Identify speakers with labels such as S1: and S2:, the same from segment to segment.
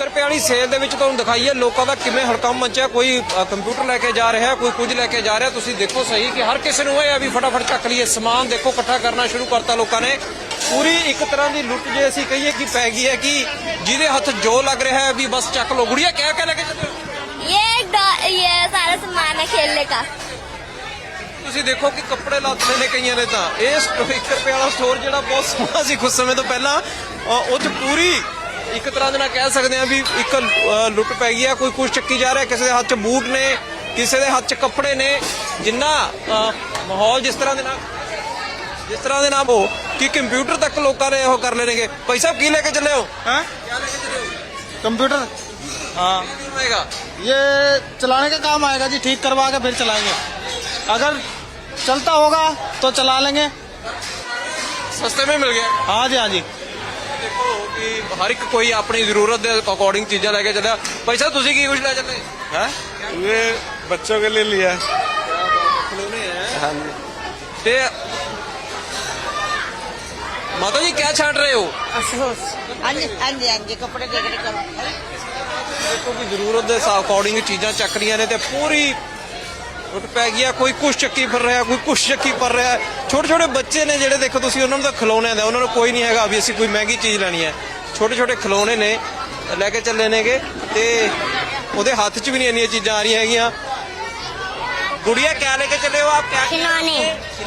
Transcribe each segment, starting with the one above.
S1: ਰੁਪਏ ਵਾਲੀ ਸੇਲ ਦੇ ਵਿੱਚ ਤੁਹਾਨੂੰ ਦਿਖਾਈਏ ਲੋਕਾਂ ਦਾ ਕਿਵੇਂ ਹੜਕੰਮ ਮਚਿਆ ਕੋਈ ਅ, ਕੰਪਿਊਟਰ ਲੈ ਕੇ ਜਾ ਰਿਹਾ ਕੋਈ ਕੁਝ ਲੈ ਕੇ ਜਾ ਰਿਹਾ ਤੁਸੀਂ ਦੇਖੋ ਸਹੀ ਕਿ ਹਰ ਕਿਸੇ ਨੂੰ ਇਹ ਆ ਵੀ ਫਟਾਫਟ ਚੱਕ ਲਈਏ ਸਮਾਨ ਦੇਖੋ ਇਕੱਠਾ ਕਰਨਾ ਸ਼ੁਰੂ ਕਰਤਾ ਲੋਕਾਂ ਨੇ ਪੂਰੀ ਇੱਕ ਤਰ੍ਹਾਂ ਦੀ ਲੁੱਟ ਜੇ ਅਸੀਂ ਕਹੀਏ ਕਿ ਪੈ ਗਈ ਹੈ ਕਿ ਜਿਹਦੇ ਹੱਥ ਜੋ ਲੱਗ ਰਿਹਾ ਹੈ ਵੀ ਬਸ ਚੱਕ ਲੋ ਗੁੜੀਆ ਕਹਿ ਕੇ ਲੈ ਕੇ ਚੱਲੋ
S2: ये एक डॉ- ये सारा सामान है खेलने का
S1: ਤੁਸੀਂ ਦੇਖੋ ਕਿ ਕੱਪੜੇ ਲੱਥਦੇ ਨੇ ਕਈਆਂ ਦੇ ਤਾਂ ਇਹ 1 ਰੁਪਏ ਵਾਲਾ ਸਟੋਰ ਜਿਹੜਾ ਬਹੁਤ ਸੋਹਣਾ ਸੀ ਕੁਝ ਸਮੇਂ ਤੋਂ ਪਹਿਲਾਂ ਅ, ਉਹ ਚ ਪੂਰੀ ਇੱਕ ਤਰ੍ਹਾਂ ਦੇ ਨਾਲ ਕਹਿ ਸਕਦੇ ਆ ਵੀ ਇੱਕ ਅ, ਲੁੱਟ ਪੈ ਗਈ ਆ ਕੋਈ ਕੁਝ ਚੱਕੀ ਜਾ ਰਿਹਾ ਕਿਸੇ ਦੇ ਹੱਥ 'ਚ ਬੂਟ ਨੇ ਕਿਸੇ ਦੇ ਹੱਥ 'ਚ ਕੱਪੜੇ ਨੇ ਜਿੰਨਾ ਅ, ਮਾਹੌਲ ਜਿਸ ਤਰ੍ਹਾਂ ਦੇ ਨਾਲ ਜਿਸ ਤਰ੍ਹਾਂ ਦੇ ਨਾਲ ਉਹ ਕਿ ਕੰਪਿਊਟਰ ਤੱਕ ਲੋਕਾਂ ਨੇ ਉਹ ਕਰ ਲੈਣਗੇ ਭਾਈ ਸਾਹਿਬ ਕੀ ਲੈ ਕੇ ਚੱਲੇ ਹੋ
S3: हैं?
S1: ਕੀ ਲੈ ਕੇ ਚੱਲੇ ਹੋ
S3: कंप्यूटर हाँ
S1: ਕੀ ਹੋਏਗਾ
S3: ये चलाने का काम आएगा जी ठीक करवा के फिर चलाएंगे अगर चलता होगा तो चला लेंगे
S1: ਸਸਤੇ ਵਿੱਚ ਮਿਲ ਗਿਆ
S3: हाँ जी हाँ जी
S1: ਦੇਖੋ ਕਿ ਹਰ ਇੱਕ ਕੋਈ ਆਪਣੀ ਜ਼ਰੂਰਤ ਦੇ ਅਕੋਰਡਿੰਗ ਚੀਜ਼ਾਂ ਲੈ ਕੇ ਚੱਲਿਆ ਭਾਈ ਸਾਹਿਬ ਤੁਸੀਂ ਕੀ ਕੁਝ ਲੈ ਚੱਲੇ
S4: है ये बच्चों के लिए लिया है
S1: ਖਿਡੌਣੇ ਹੈ
S4: हाँ जी
S1: ਤੇ ਮਾਤਾ ਜੀ ਕਿਆ ਛਾਂਟ ਰਹੇ ਹੋ
S5: अफसोस हाँ जी हाँ जी हाँ जी कपड़े देख रहे कम
S1: ਦੇਖੋ ਕਿ ਜ਼ਰੂਰਤ ਦੇ ਅਕੋਰਡਿੰਗ ਚੀਜ਼ਾਂ ਚੱਕ ਰਹੀਆਂ ਨੇ ਤੇ ਪੂਰੀ ਲੁੱਟ ਪੈ ਗਈ ਆ ਕੋਈ ਕੁਛ ਚੱਕੀ ਫਿਰ ਰਿਹਾ ਕੋਈ ਕੁਛ ਚੱਕੀ ਪਰ ਰਿਹਾ ਛੋਟੇ ਛੋਟੇ ਬੱਚੇ ਨੇ ਜਿਹੜੇ ਦੇਖੋ ਤੁਸੀਂ ਉਹਨਾਂ ਨੂੰ ਤਾਂ ਖਿਲੌਣਿਆਂ ਦਾ ਉਹਨਾਂ ਨੂੰ ਕੋਈ ਨਹੀਂ ਹੈਗਾ ਵੀ ਅਸੀਂ ਕੋਈ ਮਹਿੰਗੀ ਚੀਜ਼ ਲੈਣੀ ਹੈ ਛੋਟੇ ਛੋਟੇ ਖਿਲੌਣੇ ਨੇ ਲੈ ਕੇ ਚੱਲੇ ਨੇਗੇ ਤੇ ਉਹਦੇ ਹੱਥ 'ਚ ਵੀ ਨਹੀਂ ਇੰਨੀਆਂ ਚੀਜ਼ਾਂ ਆ ਰਹੀਆਂ ਹੈਗੀਆਂ ਗੁੜੀਆ ਕਿਆ ਲੈ ਕੇ ਚੱਲੇ ਹੋ ਆਪ ਕਿਆ
S2: खिलौने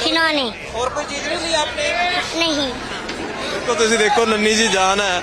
S2: खिलौने
S1: ਹੋਰ ਕੋਈ ਚੀਜ਼ ਨਹੀਂ ਲਈ ਆਪਨੇ
S2: नहीं
S1: ਦੇਖੋ ਤੁਸੀਂ ਦੇਖੋ ਨੰਨੀ ਜੀ ਜਾਨ ਹੈ